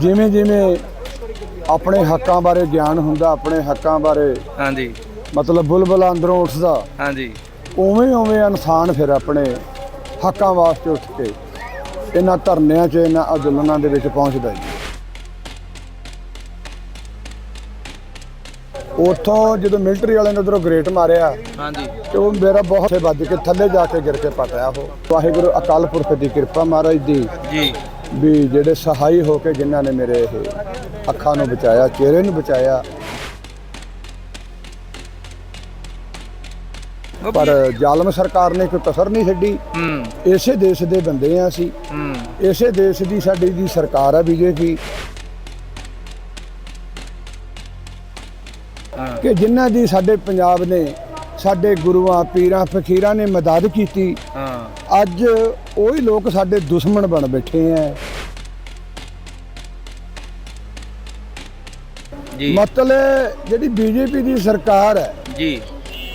ਜਿਵੇਂ ਜਿਵੇਂ ਆਪਣੇ ਹੱਕਾਂ ਬਾਰੇ ਗਿਆਨ ਹੁੰਦਾ ਆਪਣੇ ਹੱਕਾਂ ਬਾਰੇ ਹਾਂਜੀ। ਮਤਲਬ ਬੁਲਬੁਲ ਅੰਦਰੋਂ ਉੱਠਦਾ ਹਾਂਜੀ। ਉਵੇਂ ਉਵੇਂ ਇਨਸਾਨ ਫਿਰ ਆਪਣੇ ਹੱਕਾਂ ਵਾਸਤੇ ਉੱਠ ਕੇ ਇਹਨਾਂ ਧਰਨਿਆਂ 'ਚ ਇਹਨਾਂ ਅੰਦੋਲਨਾਂ ਦੇ ਵਿੱਚ ਪਹੁੰਚਦਾ ਜੀ। ਉੱਥੋਂ ਜਦੋਂ ਮਿਲਟਰੀ ਵਾਲਿਆਂ ਨੇ ਉਧਰੋਂ ਗ੍ਰੇਟ ਮਾਰਿਆ ਹਾਂਜੀ। ਤੇ ਉਹ ਮੇਰਾ ਬਹੁਤ ਵੱਜ ਕੇ ਥੱਲੇ ਜਾ ਕੇ ਗਿਰ ਕੇ ਪਟਿਆ ਉਹ। ਵਾਹਿਗੁਰੂ ਅਕਾਲ ਪੁਰਖ ਦੀ ਕਿਰਪਾ ਮਹਾਰਾਜ ਦੀ। ਜੀ। ਵੀ ਜਿਹੜੇ ਸਹਾਈ ਹੋ ਕੇ ਜਿਨ੍ਹਾਂ ਨੇ ਮੇਰੇ ਇਹ ਅੱਖਾਂ ਨੂੰ ਬਚਾਇਆ ਚਿਹਰੇ ਨੂੰ ਬਚਾਇਆ। ਪਰ ਜ਼ਾਲਮ ਸਰਕਾਰ ਨੇ ਕੋਈ ਕਸਰ ਨਹੀਂ ਛੱਡੀ। ਹੂੰ। ਇਸੇ ਦੇਸ਼ ਦੇ ਬੰਦੇ ਆ ਅਸੀਂ। ਹੂੰ। ਇਸੇ ਦੇਸ਼ ਦੀ ਸਾਡੀ ਦੀ ਸਰਕਾਰ ਆ ਬੀਜੇਪੀ। ਕਿ ਜਿਨ੍ਹਾਂ ਦੀ ਸਾਡੇ ਪੰਜਾਬ ਨੇ ਸਾਡੇ ਗੁਰੂਆਂ ਪੀਰਾਂ ਫਕੀਰਾਂ ਨੇ ਮਦਦ ਕੀਤੀ। ਹਾਂ। ਅੱਜ ਉਹੀ ਲੋਕ ਸਾਡੇ ਦੁਸ਼ਮਣ ਬਣ ਬੈਠੇ ਆ ਜੀ। ਮਤਲਬ ਜਿਹੜੀ ਬੀਜੇਪੀ ਦੀ ਸਰਕਾਰ ਹੈ ਜੀ।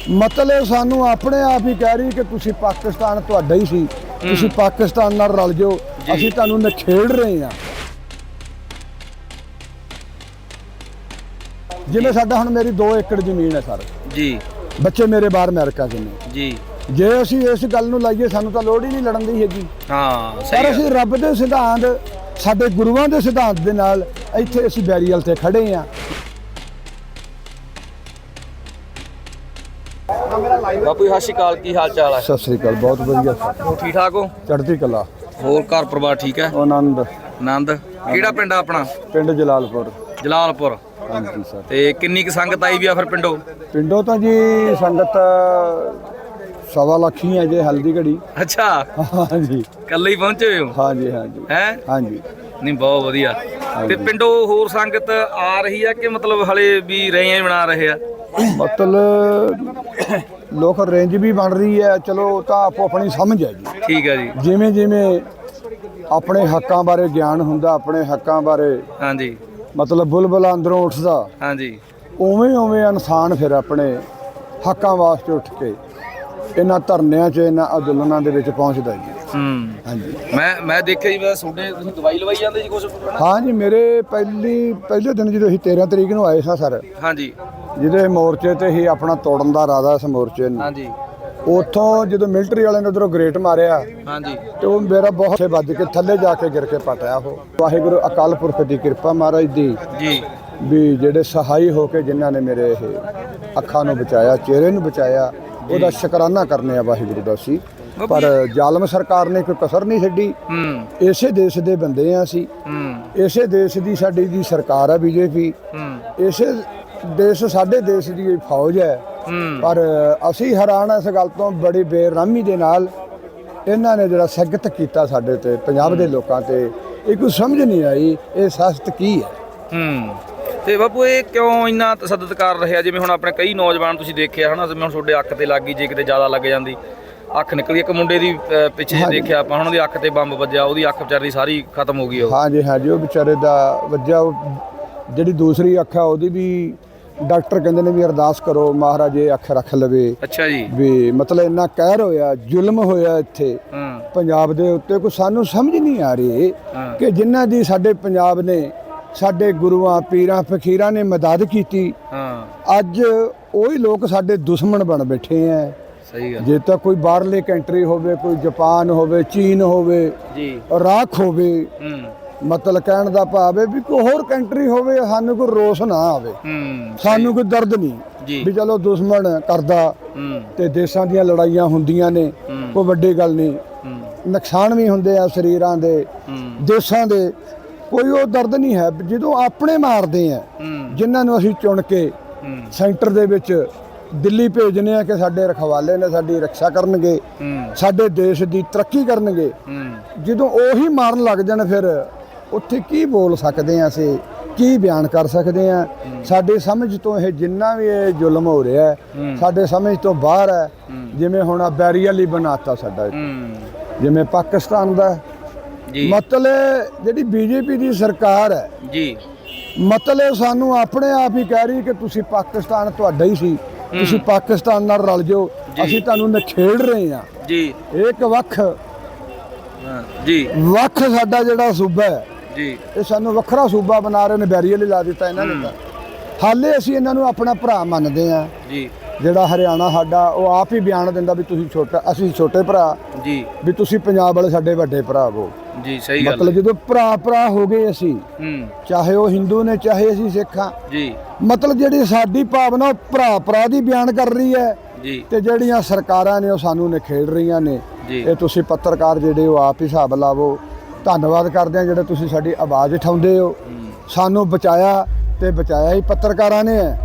ਮਤਲਬ ਸਾਨੂੰ ਆਪਣੇ ਆਪ ਹੀ ਕਹਿ ਰਹੀ ਕਿ ਤੁਸੀਂ ਪਾਕਿਸਤਾਨ ਤੁਹਾਡਾ ਹੀ ਸੀ। ਤੁਸੀਂ ਪਾਕਿਸਤਾਨ ਨਾਲ ਰਲ ਜਾਓ। ਅਸੀਂ ਤੁਹਾਨੂੰ ਨਖੇੜ ਰਹੇ ਹਾਂ। ਜਿਵੇਂ ਸਾਡਾ ਹੁਣ ਮੇਰੀ 2 ਏਕੜ ਜ਼ਮੀਨ ਹੈ ਸਰ। ਜੀ। ਬੱਚੇ ਮੇਰੇ ਬਾਹਰ ਅਮਰੀਕਾ 'ਚ ਨੇ। ਜੀ। ਜੇ ਅਸੀਂ ਇਸ ਗੱਲ ਨੂੰ ਲਾਈਏ ਸਾਨੂੰ ਤਾਂ ਲੋੜ ਹੀ ਨਹੀਂ ਲੜਨ ਦੀ ਹੈਗੀ। ਹਾਂ ਸਹੀ ਪਰ। ਅਸੀਂ ਰੱਬ ਦੇ ਸਿਧਾਂਤ ਸਾਡੇ ਗੁਰੂਆਂ ਦੇ ਸਿਧਾਂਤ ਦੇ ਨਾਲ ਇੱਥੇ ਅਸੀਂ ਬੈਰੀਅਲ ਤੇ ਖੜੇ ਹਾਂ। ਬਾਪੂ ਜੀ, ਸਤਿ ਸ਼੍ਰੀ ਅਕਾਲ ਕੀ ਹਾਲ ਚਾਲ ਹੈ? ਸਤਿ ਸ੍ਰੀ ਅਕਾਲ ਬਹੁਤ ਵਧੀਆ। ਸਰ ਠੀਕ ਠਾਕ ਹੋ? ਚੜ੍ਹਦੀ ਕਲਾ। ਹੋਰ ਘਰ ਪਰਿਵਾਰ ਠੀਕ ਹੈ? ਆਨੰਦ। ਆਨੰਦ। ਕਿਹੜਾ ਪਿੰਡ ਆ ਆਪਣਾ? ਪਿੰਡ ਜਲਾਲਪੁਰ। ਜਲਾਲਪੁਰ। ਹਾਂਜੀ ਸਰ। ਤੇ ਕਿੰਨੀ ਕੁ ਸੰਗਤ ਆਈ ਵੀ ਆ ਫਿਰ ਪਿੰਡੋਂ? ਪਿੰਡੋਂ ਤਾਂ ਜੀ ਸੰਗਤ ਸਵਾ ਲੱਖ ਹੀ ਹੈ ਜੇ ਹਲਦੀ ਘੜੀ। ਅੱਛਾ। ਹਾਂਜੀ। ਕੱਲੇ ਹੀ ਪਹੁੰਚੇ ਹੋਏ ਹੋ? ਹਾਂਜੀ ਹਾਂਜੀ। ਹੈ? ਹਾਂਜੀ। ਨਹੀਂ ਬਹੁਤ ਵਧੀਆ। ਤੇ ਪਿੰਡੋਂ ਹੋਰ ਸੰਗਤ ਆ ਰਹੀ ਆ ਕਿ ਮਤਲਬ ਹਲੇ ਵੀ ਰਹੇ ਬਣਾ ਰਹੇ ਆ? ਮਤਲਬ ਲੋਕ ਰੇਂਜ ਵੀ ਬਣ ਰਹੀ ਹੈ। ਚਲੋ ਉਹ ਤਾਂ ਆਪੋ ਆਪਣੀ ਸਮਝ ਹੈ ਜੀ। ਠੀਕ ਹੈ ਜੀ। ਜਿਵੇਂ ਜਿਵੇਂ ਆਪਣੇ ਹੱਕਾਂ ਬਾਰੇ ਗਿਆਨ ਹੁੰਦਾ ਆਪਣੇ ਹੱਕਾਂ ਬਾਰੇ ਹਾਂਜੀ। ਮਤਲਬ ਬੁਲਬੁਲ ਅੰਦਰੋਂ ਉੱਠਦਾ। ਹਾਂਜੀ। ਉਵੇਂ ਉਵੇਂ ਇਨਸਾਨ ਫਿਰ ਆਪਣੇ ਹੱਕਾਂ ਵਾਸਤੇ ਉੱਠ ਕੇ ਇਹਨਾਂ ਧਰਨਿਆਂ 'ਚ ਇਹਨਾਂ ਅੰਦੋਲਨਾਂ ਦੇ ਵਿੱਚ ਪਹੁੰਚਦਾ ਜੀ। ਹੂੰ। ਹਾਂਜੀ। ਮੈਂ ਮੈਂ ਦੇਖਿਆ ਜੀ ਮੈਂ ਤੁਹਾਡੇ ਤੁਸੀਂ ਦਵਾਈ ਲਵਾਈ ਜਾਂਦੇ ਜੀ ਕੁਝ ਹਾਂ ਜੀ ਮੇਰੇ ਪਹਿਲੀ ਪਹਿਲੇ ਦਿਨ ਜਦੋਂ ਅਸੀਂ 13 ਤਰੀਕ ਨੂੰ ਆਏ ਸਾਂ ਸਰ ਹਾਂਜੀ। ਜਿਹਦੇ ਮੋਰਚੇ ਤੇ ਹੀ ਆਪਣਾ ਤੋੜਨ ਦਾ ਇਰਾਦਾ ਇਸ ਮੋਰਚੇ ਨੂੰ। ਹਾਂਜੀ। ਉੱਥੋਂ ਜਦੋਂ ਮਿਲਟਰੀ ਵਾਲਿਆਂ ਨੇ ਉਧਰੋਂ ਗ੍ਰੇਟ ਮਾਰਿਆ ਹਾਂਜੀ। ਤੇ ਉਹ ਮੇਰਾ ਬਹੁਤ ਵੱਜ ਕੇ ਥੱਲੇ ਜਾ ਕੇ ਗਿਰ ਕੇ ਪਟਿਆ ਉਹ। ਵਾਹਿਗੁਰੂ ਅਕਾਲ ਪੁਰਖ ਦੀ ਕਿਰਪਾ ਮਹਾਰਾਜ ਦੀ। ਜੀ। ਵੀ ਜਿਹੜੇ ਸਹਾਈ ਹੋ ਕੇ ਜਿਨ੍ਹਾਂ ਨੇ ਮੇਰੇ ਇਹ ਅੱਖਾਂ ਨੂੰ ਬਚਾਇਆ ਚਿਹਰੇ ਨੂੰ ਬਚਾਇਆ ਉਹਦਾ ਸ਼ੁਕਰਾਨਾ ਕਰਨੇ ਆ ਵਾਹਿਗੁਰੂ ਦਾ ਸੀ ਪਰ ਜ਼ਾਲਮ ਸਰਕਾਰ ਨੇ ਕੋਈ ਕਸਰ ਨਹੀਂ ਛੱਡੀ। ਹੂੰ। ਇਸੇ ਦੇਸ਼ ਦੇ ਬੰਦੇ ਆ ਅਸੀਂ। ਹੂੰ। ਇਸੇ ਦੇਸ਼ ਦੀ ਸਾਡੀ ਦੀ ਸਰਕਾਰ ਆ ਬੀਜੇਪੀ। ਹੂੰ। ਇਸੇ ਦੇਸ਼ ਸਾਡੇ ਦੇਸ਼ ਦੀ ਫੌਜ ਹੂੰ। ਪਰ ਅਸੀਂ ਹੈਰਾਨ ਇਸ ਗੱਲ ਤੋਂ ਬੜੀ ਬੇਰਹਿਮੀ ਦੇ ਨਾਲ ਇਹਨਾਂ ਨੇ ਜਿਹੜਾ ਸਖਤ ਕੀਤਾ ਸਾਡੇ ਤੇ ਪੰਜਾਬ ਦੇ ਲੋਕਾਂ ਤੇ ਇਹ ਕੋਈ ਸਮਝ ਨਹੀਂ ਆਈ ਇਹ ਸਖਤ ਕੀ ਹੈ? ਹੂੰ। ਤੇ ਬਾਪੂ ਇਹ ਕਿਉਂ ਇੰਨਾ ਤਸੱਦਦ ਕਰ ਰਿਹਾ? ਜਿਵੇਂ ਹੁਣ ਆਪਣੇ ਕਈ ਨੌਜਵਾਨ ਤੁਸੀਂ ਦੇਖਿਆ ਹਨਾ ਜਿਵੇਂ ਹੁਣ ਤੁਹਾਡੇ ਅੱਖ ਤੇ ਲੱਗ ਗਈ ਜੇ ਕਿਤੇ ਜ਼ਿਆਦਾ ਲੱਗ ਜਾਂਦੀ ਅੱਖ ਨਿਕਲੀ ਇੱਕ ਮੁੰਡੇ ਦੀ ਪਿੱਛੇ ਜੇ। ਦੇਖਿਆ ਆਪਾਂ ਉਹਨਾਂ ਦੀ ਅੱਖ ਤੇ ਬੰਬ ਵੱਜਿਆ ਉਹਦੀ ਅੱਖ ਵਿਚਾਰੀ ਸਾਰੀ ਖਤਮ ਹੋ ਗਈ ਉਹ। ਹਾਂਜੀ ਹਾਂਜੀ ਉਹ ਵਿਚਾਰੇ ਦਾ ਵੱਜਾ ਉਹ ਜਿਹੜੀ ਦੂਸਰੀ ਅੱਖ ਆ ਉਹਦੀ ਵੀ ਡਾਕਟਰ ਕਹਿੰਦੇ ਨੇ ਵੀ ਅਰਦਾਸ ਕਰੋ ਮਹਾਰਾਜ ਇਹ ਅੱਖ ਰੱਖ ਲਵੇ। ਅੱਛਾ ਜੀ। ਵੀ ਮਤਲਬ ਇੰਨਾ ਕਹਿਰ ਹੋਇਆ ਜ਼ੁਲਮ ਹੋਇਆ ਇੱਥੇ। ਪੰਜਾਬ ਦੇ ਉੱਤੇ ਕੋਈ ਸਾਨੂੰ ਸਮਝ ਨਹੀਂ ਆ ਰਹੀ। ਕਿ ਜਿਨ੍ਹਾਂ ਦੀ ਸਾਡੇ ਪੰਜਾਬ ਨੇ ਸਾਡੇ ਗੁਰੂਆਂ ਪੀਰਾਂ ਫਕੀਰਾਂ ਨੇ ਮਦਦ ਕੀਤੀ। ਹਾਂ। ਅੱਜ ਉਹੀ ਲੋਕ ਸਾਡੇ ਦੁਸ਼ਮਣ ਬਣ ਬੈਠੇ ਸਹੀ ਗੱਲ। ਜੇ ਤਾਂ ਕੋਈ ਬਾਹਰਲੀ ਕੰਟਰੀ ਹੋਵੇ ਕੋਈ ਜਾਪਾਨ ਹੋਵੇ ਚੀਨ ਹੋਵੇ ਜੀ। ਰਾਖ ਹੋਵੇ ਮਤਲਬ ਕਹਿਣ ਦਾ ਭਾਵ ਹੈ ਵੀ ਕੋਈ ਹੋਰ ਕੰਟਰੀ ਹੋਵੇ ਸਾਨੂੰ ਕੋਈ ਰੋਸ ਨਾ ਆਵੇ। ਸਾਨੂੰ ਕੋਈ ਦਰਦ ਨਹੀਂ। ਵੀ ਚਲੋ ਦੁਸ਼ਮਣ ਕਰਦਾ ਤੇ ਦੇਸ਼ਾਂ ਦੀਆਂ ਲੜਾਈਆਂ ਹੁੰਦੀਆਂ ਨੇ। ਕੋਈ ਵੱਡੀ ਗੱਲ ਨਹੀਂ। ਨੁਕਸਾਨ ਵੀ ਹੁੰਦੇ ਆ ਸਰੀਰਾਂ ਦੇ ਦੇਸ਼ਾਂ ਦੇ। ਕੋਈ ਉਹ ਦਰਦ ਨਹੀਂ ਹੈ। ਜਦੋਂ ਆਪਣੇ ਮਾਰਦੇ ਆ ਜਿਨ੍ਹਾਂ ਨੂੰ ਅਸੀਂ ਚੁਣ ਕੇ ਸੈਂਟਰ ਦੇ ਵਿੱਚ ਦਿੱਲੀ ਭੇਜਨੇ ਆ ਕਿ ਸਾਡੇ ਰਖਵਾਲੇ ਨੇ ਸਾਡੀ ਰੱਖਿਆ ਕਰਨਗੇ ਸਾਡੇ ਦੇਸ਼ ਦੀ ਤਰੱਕੀ ਕਰਨਗੇ। ਜਦੋਂ ਉਹੀ ਮਾਰਨ ਲੱਗ ਜਾਣ ਫਿਰ ਉੱਥੇ ਕੀ ਬੋਲ ਸਕਦੇ ਆ ਅਸੀਂ? ਕੀ ਬਿਆਨ ਕਰ ਸਕਦੇ ਆ ਸਾਡੇ ਸਮਝ ਤੋਂ ਇਹ ਜਿੰਨਾ ਵੀ ਇਹ ਜ਼ੁਲਮ ਹੋ ਰਿਹਾ ਹੈ। ਸਾਡੇ ਸਮਝ ਤੋਂ ਬਾਹਰ ਹੈ। ਜਿਵੇਂ ਹੁਣ ਆ ਬੈਰੀਅਲ ਹੀ ਬਣਾਤਾ ਸਾਡਾ ਜਿਵੇਂ ਪਾਕਿਸਤਾਨ ਦਾ। ਜੀ। ਮਤਲਬ ਜਿਹੜੀ ਬੀਜੇਪੀ ਦੀ ਸਰਕਾਰ ਹੈ ਜੀ। ਮਤਲਬ ਸਾਨੂੰ ਆਪਣੇ ਆਪ ਹੀ ਕਹਿ ਰਹੀ ਕਿ ਤੁਸੀਂ ਪਾਕਿਸਤਾਨ ਤੁਹਾਡਾ ਹੀ ਸੀ ਤੁਸੀਂ ਪਾਕਿਸਤਾਨ ਨਾਲ ਰਲ ਜਾਓ। ਅਸੀਂ ਤੁਹਾਨੂੰ ਨਖੇੜ ਰਹੇ ਹਾਂ। ਜੀ। ਇੱਕ ਵੱਖ। ਜੀ। ਵੱਖ ਸਾਡਾ ਜਿਹੜਾ ਸੂਬਾ ਹੈ ਜੀ। ਇਹ ਸਾਨੂੰ ਵੱਖਰਾ ਸੂਬਾ ਬਣਾ ਰਹੇ ਨੇ ਬੈਰੀਅਰ ਲਾ ਦਿੱਤਾ ਇਹਨਾਂ ਨੇ ਤਾਂ। ਹਾਲੇ ਅਸੀਂ ਇਹਨਾਂ ਨੂੰ ਆਪਣਾ ਭਰਾ ਮੰਨਦੇ ਆ ਜੀ। ਜਿਹੜਾ ਹਰਿਆਣਾ ਸਾਡਾ ਉਹ ਆਪ ਹੀ ਬਿਆਨ ਦਿੰਦਾ ਵੀ ਤੁਸੀਂ ਛੋਟਾ ਅਸੀਂ ਛੋਟੇ ਭਰਾ। ਜੀ। ਵੀ ਤੁਸੀਂ ਪੰਜਾਬ ਵਾਲੇ ਸਾਡੇ ਵੱਡੇ ਭਰਾ ਹੋ। ਜੀ ਸਹੀ ਗੱਲ ਮਤਲਬ ਜਦੋਂ ਭਰਾ ਭਰਾ ਹੋ ਗਏ ਅਸੀਂ ਹੂੰ। ਚਾਹੇ ਉਹ ਹਿੰਦੂ ਨੇ ਚਾਹੇ ਅਸੀਂ ਸਿੱਖ ਜੀ। ਮਤਲਬ ਜਿਹੜੀ ਸਾਡੀ ਭਾਵਨਾ ਉਹ ਭਰਾ ਭਰਾ ਦੀ ਬਿਆਨ ਕਰ ਰਹੀ ਹੈ। ਜੀ। ਤੇ ਜਿਹੜੀਆਂ ਸਰਕਾਰਾਂ ਨੇ ਉਹ ਸਾਨੂੰ ਨਿਖੇੜ ਰਹੀਆਂ ਨੇ। ਜੀ। ਇਹ ਤੁਸੀਂ ਪੱਤਰਕਾਰ ਜਿਹੜੇ ਉਹ ਆਪ ਹੀ ਹਿਸਾਬ ਲਾਵੋ। ਧੰਨਵਾਦ ਕਰਦੇ ਆ ਜਿਹੜੇ ਤੁਸੀਂ ਸਾਡੀ ਆਵਾਜ਼ ਉਠਾਉਂਦੇ ਹੋ। ਸਾਨੂੰ ਬਚਾਇਆ ਤੇ ਬਚਾਇਆ ਹੀ ਪੱਤਰਕਾਰਾਂ ਨੇ। ਹੈ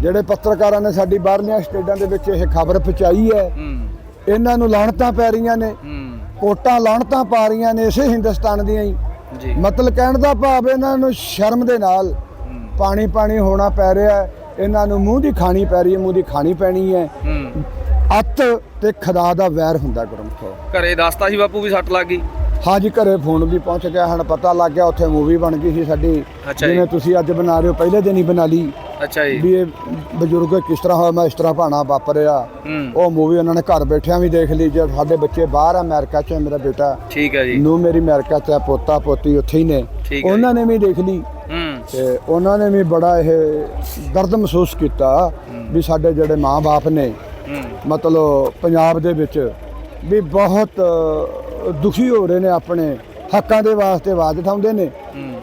ਜਿਹੜੇ ਪੱਤਰਕਾਰਾਂ ਨੇ ਸਾਡੀ ਬਾਹਰਲੀਆਂ ਸਟੇਟਾਂ ਦੇ ਵਿੱਚ ਇਹ ਖਬਰ ਪਹੁੰਚਾਈ ਹੈ। ਹੂੰ ਇਹਨਾਂ ਨੂੰ ਲਾਹਣਤਾਂ ਪੈ ਰਹੀਆਂ ਨੇ। ਹੂੰ ਕੋਟਾਂ ਲਾਹਣਤਾਂ ਪਾ ਰਹੀਆਂ ਨੇ ਇਸੇ ਹਿੰਦੁਸਤਾਨ ਦੀਆਂ ਹੀ। ਜੀ। ਮਤਲਬ ਕਹਿਣ ਦਾ ਭਾਵ ਇਹਨਾਂ ਨੂੰ ਸ਼ਰਮ ਦੇ ਨਾਲ ਹੂੰ ਪਾਣੀ ਪਾਣੀ ਹੋਣਾ ਪੈ ਰਿਹਾ ਹੈ। ਇਹਨਾਂ ਨੂੰ ਮੂੰਹ ਦੀ ਖਾਣੀ ਪੈ ਰਹੀ ਹੈ ਮੂੰਹ ਦੀ ਖਾਣੀ ਪੈਣੀ ਹੈ। ਹੂੰ। ਅੱਤ ਤੇ ਖੁਦਾ ਦਾ ਵੈਰ ਹੁੰਦਾ ਗੁਰਮਖੋ। ਘਰੇ ਦੱਸਤਾ ਸੀ ਬਾਪੂ ਵੀ ਸੱਟ ਲੱਗ ਗਈ। ਹਾਂਜੀ ਘਰੇ ਫੋਨ ਵੀ ਪਹੁੰਚ ਗਿਆ ਹਣ ਪਤਾ ਲੱਗ ਗਿਆ ਉੱਥੇ ਮੂਵੀ ਬਣ ਗਈ ਸੀ ਸਾਡੀ ਅੱਛਾ ਜੀ। ਜਿਵੇਂ ਤੁਸੀਂ ਅੱਜ ਬਣਾ ਰਹੇ ਹੋ ਪਹਿਲੇ ਦਿਨ ਹੀ ਬਣਾ ਲਈ। ਅੱਛਾ ਜੀ। ਵੀ ਇਹ ਬਜ਼ੁਰਗ ਕਿਸ ਤਰ੍ਹਾਂ ਹੋਇਆ ਮੈਂ ਇਸ ਤਰ੍ਹਾਂ ਭਾਣਾ ਵਾਪਰਿਆ। ਹੂੰ। ਉਹ ਮੂਵੀ ਉਹਨਾਂ ਨੇ ਘਰ ਬੈਠਿਆਂ ਵੀ ਦੇਖ ਲਈ ਜੇ ਸਾਡੇ ਬੱਚੇ ਬਾਹਰ ਆ ਅਮਰੀਕਾ 'ਚ ਹੈ, ਮੇਰਾ ਬੇਟਾ। ਠੀਕ ਹੈ ਜੀ। ਨੂੰ ਮੇਰੀ ਅਮਰੀਕਾ 'ਚ ਹੈ, ਪੋਤਾ ਪੋਤੀ ਉੱਥੇ ਹੀ ਨੇ। ਠੀਕ ਹੈ ਉਹਨਾਂ ਨੇ ਵੀ ਦੇਖ ਲਈ। ਹੂੰ। ਤੇ ਉਹਨਾਂ ਨੇ ਵੀ ਬੜਾ ਇਹ ਦਰਦ ਮਹਿਸੂਸ ਕੀਤਾ ਵੀ ਸਾਡੇ ਜਿਹੜੇ ਮਾਂ-ਬਾਪ ਨੇ ਹੂੰ। ਮਤਲਬ ਪੰਜਾਬ ਦੇ ਵਿੱਚ ਵੀ ਬਹੁਤ ਦੁਖੀ ਹੋ ਰਹੇ ਨੇ ਆਪਣੇ ਹੱਕਾਂ ਦੇ ਵਾਸਤੇ ਆਵਾਜ਼ ਉਠਾਉਂਦੇ ਨੇ।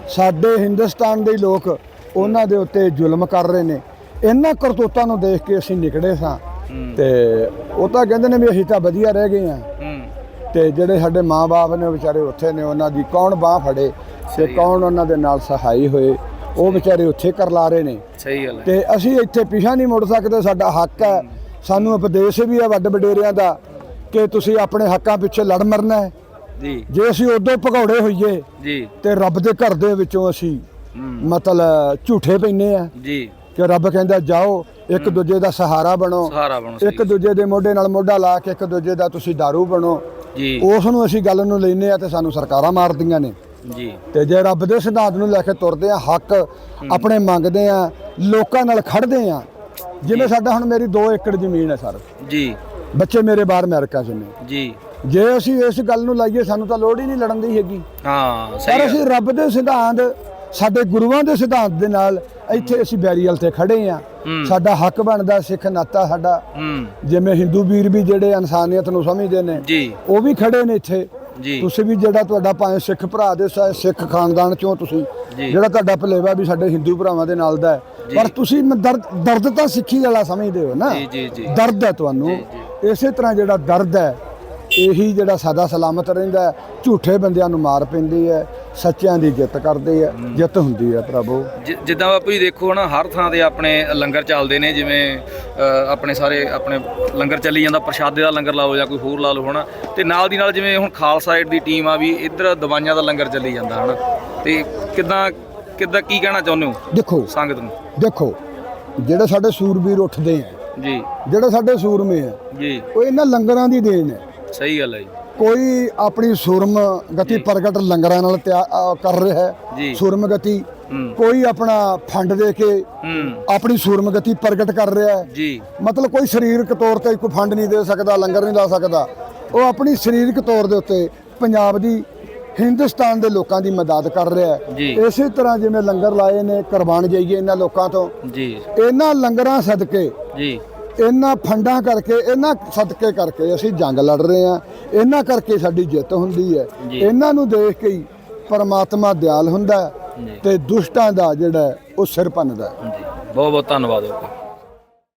ਸਾਡੇ ਹਿੰਦੁਸਤਾਨ ਦੇ ਲੋਕ ਉਹਨਾਂ ਦੇ ਉੱਤੇ ਜ਼ੁਲਮ ਕਰ ਰਹੇ ਨੇ। ਇਹਨਾਂ ਕਰਤੂਤਾਂ ਨੂੰ ਦੇਖ ਕੇ ਅਸੀਂ ਨਿਕੜੇ ਸਾਂ। ਤੇ ਉਹ ਤਾਂ ਕਹਿੰਦੇ ਨੇ ਵੀ ਅਸੀਂ ਤਾਂ ਵਧੀਆ ਰਹਿ ਗਏ ਹਾਂ। ਹੂੰ ਤੇ ਜਿਹੜੇ ਸਾਡੇ ਮਾਂ-ਬਾਪ ਨੇ ਵਿਚਾਰੇ ਉੱਥੇ ਨੇ ਉਹਨਾਂ ਦੀ ਕੌਣ ਬਾਹ ਫੜੇ ਤੇ। ਕੌਣ ਉਹਨਾਂ ਦੇ ਨਾਲ ਸਹਾਈ ਹੋਏ ਉਹ ਵਿਚਾਰੇ ਉੱਥੇ ਕਰਲਾ ਰਹੇ ਨੇ। ਸਹੀ ਗੱਲ ਹੈ। ਤੇ ਅਸੀਂ ਇੱਥੇ ਪਿਛਾ ਨਹੀਂ ਮੁੜ ਸਕਦੇ ਸਾਡਾ ਹੱਕ ਹੈ। ਸਾਨੂੰ ਉਪਦੇਸ਼ ਵੀ ਹੈ ਵੱਡ ਵਡੇਰਿਆਂ ਦਾ। ਕਿ ਤੁਸੀਂ ਆਪਣੇ ਹੱਕਾਂ ਪਿੱਛੇ ਲੜ ਮਰਨਾ ਹੈ। ਜੀ। ਜੇ ਅਸੀਂ ਉਦੋਂ ਭਗੌੜੇ ਹੋਈਏ ਜੀ। ਤੇ ਰੱਬ ਦੇ ਘਰ ਦੇ ਵਿੱਚੋਂ ਅਸੀਂ ਮਤਲਬ ਝੂਠੇ ਪੈਨੇ ਆ ਜੀ। ਕਿ ਰੱਬ ਕਹਿੰਦਾ ਜਾਓ ਇੱਕ ਦੂਜੇ ਦਾ ਸਹਾਰਾ ਬਣੋ। ਸਹਾਰਾ ਬਣੋ ਇੱਕ ਦੂਜੇ ਦੇ ਮੋਢੇ ਨਾਲ ਮੋਢਾ ਲਾ ਕੇ ਇੱਕ ਦੂਜੇ ਦਾ ਤੁਸੀਂ दारू ਬਣੋ। ਜੀ। ਉਸ ਨੂੰ ਅਸੀਂ ਗੱਲ ਨੂੰ ਲੈਨੇ ਆ ਤੇ ਸਾਨੂੰ ਸਰਕਾਰਾਂ ਮਾਰਦੀਆਂ ਨੇ। ਜੀ। ਤੇ ਜੇ ਰੱਬ ਦੇ ਸਿਧਾਂਤ ਨੂੰ ਲੈ ਕੇ ਤੁਰਦੇ ਆ ਹੱਕ ਆਪਣੇ ਮੰਗਦੇ ਆ ਲੋਕਾਂ ਨਾਲ ਖੜਦੇ ਆ ਜਿਵੇਂ ਸਾਡਾ ਹੁਣ ਮੇਰੀ 2 ਏਕੜ ਜ਼ਮੀਨ ਹੈ ਸਰ। ਜੀ। ਬੱਚੇ ਮੇਰੇ ਬਾਹਰ ਅਮਰੀਕਾ 'ਚ ਨੇ। ਜੀ। ਜੇ ਅਸੀਂ ਇਸ ਗੱਲ ਨੂੰ ਲਾਈਏ ਸਾਨੂੰ ਤਾਂ ਲੋੜ ਹੀ ਨਹੀਂ ਲੜਨ ਦੀ ਹੈਗੀ। ਹਾਂ ਸਹੀ ਪਰ ਅਸੀਂ ਰੱਬ ਦੇ ਸਿਧਾਂਤ ਸਾਡੇ ਗੁਰੂਆਂ ਦੇ ਸਿਧਾਂਤ ਦੇ ਨਾਲ ਇੱਥੇ ਅਸੀਂ ਬੈਰੀਅਲ ਤੇ ਖੜੇ ਆ ਹੂੰ। ਸਾਡਾ ਹੱਕ ਬਣਦਾ ਸਿੱਖ ਨਾਤਾ ਸਾਡਾ। ਹੂੰ। ਜਿਵੇਂ ਹਿੰਦੂ ਵੀਰ ਵੀ ਜਿਹੜੇ ਇਨਸਾਨੀਅਤ ਨੂੰ ਸਮਝਦੇ ਨੇ ਜੀ। ਉਹ ਵੀ ਖੜੇ ਨੇ ਇੱਥੇ। ਜੀ। ਤੁਸੀਂ ਵੀ ਜਿਹੜਾ ਤੁਹਾਡਾ ਭਾਵੇਂ ਸਿੱਖ ਭਰਾ ਦੇ ਸ- ਸਿੱਖ ਖਾਨਦਾਨ ਚੋਂ ਤੁਸੀਂ ਜੀ। ਜਿਹੜਾ ਤੁਹਾਡਾ ਭਲੇਵਾ ਵੀ ਸਾਡੇ ਹਿੰਦੂ ਭਰਾਵਾਂ ਦੇ ਨਾਲ ਦਾ ਹੈ। ਜੀ। ਪਰ ਤੁਸੀਂ ਮ- ਦਰਦ ਦਰਦ ਤਾਂ ਸਿੱਖੀ ਵਾਲਾ ਸਮਝਦੇ ਹੋ ਨਾ? ਜੀ ਜੀ ਜੀ। ਦਰਦ ਹੈ ਤੁਹਾਨੂੰ। ਇਸੇ ਤਰ੍ਹਾਂ ਜਿਹੜਾ ਦਰਦ ਹੈ ਇਹੀ ਜਿਹੜਾ ਸਦਾ ਸਲਾਮਤ ਰਹਿੰਦਾ ਝੂਠੇ ਬੰਦਿਆਂ ਨੂੰ ਮਾਰ ਪੈਂਦੀ ਹੈ ਸੱਚਿਆਂ ਦੀ ਜਿੱਤ ਕਰਦੇ ਹੈ ਜਿੱਤ ਹੁੰਦੀ ਹੈ ਪ੍ਰਭੂ। ਜਿੱਦਾਂ ਬਾਪੂ ਜੀ ਦੇਖੋ ਨਾ ਹਰ ਥਾਂ ਤੇ ਆਪਣੇ ਲੰਗਰ ਚੱਲਦੇ ਨੇ ਜਿਵੇਂ ਆਪਣੇ ਸਾਰੇ ਆਪਣੇ ਲੰਗਰ ਚੱਲੀ ਜਾਂਦਾ ਪ੍ਰਸ਼ਾਦੇ ਦਾ ਲੰਗਰ ਲਓ ਜਾਂ ਕੋਈ ਹੋਰ ਲਾ ਲਓ ਹਨਾ ਤੇ ਨਾਲ ਦੀ ਨਾਲ ਜਿਵੇਂ ਹੁਣ ਖਾਲਸਾ ਏਡ ਦੀ ਟੀਮ ਆ ਵੀ ਇੱਧਰ ਦਵਾਈਆਂ ਦਾ ਲੰਗਰ ਚੱਲੀ ਜਾਂਦਾ ਹਨਾ ਤੇ ਕਿੱਦਾਂ ਕਿੱਦਾਂ ਕੀ ਕਹਿਣਾ ਚਾਹੁੰਦੇ ਹੋ ਦੇਖੋ ਸੰਗਤ ਨੂੰ? ਦੇਖੋ ਜਿਹੜੇ ਸਾਡੇ ਸੂਰਬੀਰ ਉੱਠਦੇ ਆ ਜੀ। ਜਿਹੜੇ ਸਾਡੇ ਸੂਰਮੇ ਆ ਜੀ। ਉਹ ਇਹਨਾਂ ਲੰਗਰਾਂ ਦੀ ਦੇਣ ਹੈ ਸਹੀ ਗੱਲ ਹੈ ਜੀ। ਕੋਈ ਆਪਣੀ ਸੁਰਮ ਗਤੀ ਪ੍ਰਗਟ ਲੰਗਰਾਂ ਨਾਲ ਕਰ ਰਿਹਾ ਹੈ ਸੁਰਮ ਗਤੀ ਕੋਈ ਆਪਣਾ ਫੰਡ ਦੇ ਕੇ ਆਪਣੀ ਸੁਰਮ ਗਤੀ ਪ੍ਰਗਟ ਕਰ ਰਿਹਾ ਹੈ। ਜੀ। ਮਤਲਬ ਕੋਈ ਸਰੀਰਕ ਤੌਰ ਤੇ ਕੋਈ ਫੰਡ ਨਹੀਂ ਦੇ ਸਕਦਾ ਲੰਗਰ ਨਹੀਂ ਲਾ ਸਕਦਾ। ਉਹ ਆਪਣੀ ਸਰੀਰਕ ਤੌਰ ਦੇ ਉੱਤੇ ਪੰਜਾਬ ਦੀ ਹਿੰਦੁਸਤਾਨ ਦੇ ਲੋਕਾਂ ਦੀ ਮਦਦ ਕਰ ਰਿਹਾ ਹੈ। ਇਸੇ ਤਰ੍ਹਾਂ ਜਿਵੇਂ ਲੰਗਰ ਲਾਏ ਨੇ ਕੁਰਬਾਨ ਜਾਈਏ ਇਹਨਾਂ ਲੋਕਾਂ ਤੋਂ। ਜੀ। ਇਹਨਾਂ ਲੰਗਰਾਂ ਸਦਕੇ ਜੀ। ਇਹਨਾਂ ਫੰਡਾਂ ਕਰਕੇ ਇਹਨਾਂ ਸਦਕੇ ਕਰਕੇ ਅਸੀਂ ਜੰਗ ਲੜ ਰਹੇ ਹਾਂ। ਇਹਨਾਂ ਕਰਕੇ ਸਾਡੀ ਜਿੱਤ ਹੁੰਦੀ ਹੈ। ਇਹਨਾਂ ਨੂੰ ਦੇਖ ਕੇ ਹੀ ਪਰਮਾਤਮਾ ਦਿਆਲ ਹੁੰਦਾ ਤੇ ਦੁਸ਼ਟਾਂ ਦਾ ਜਿਹੜਾ ਉਹ ਸਿਰ ਭੰਨਦਾ ਬਹੁਤ ਬਹੁਤ ਧੰਨਵਾਦ।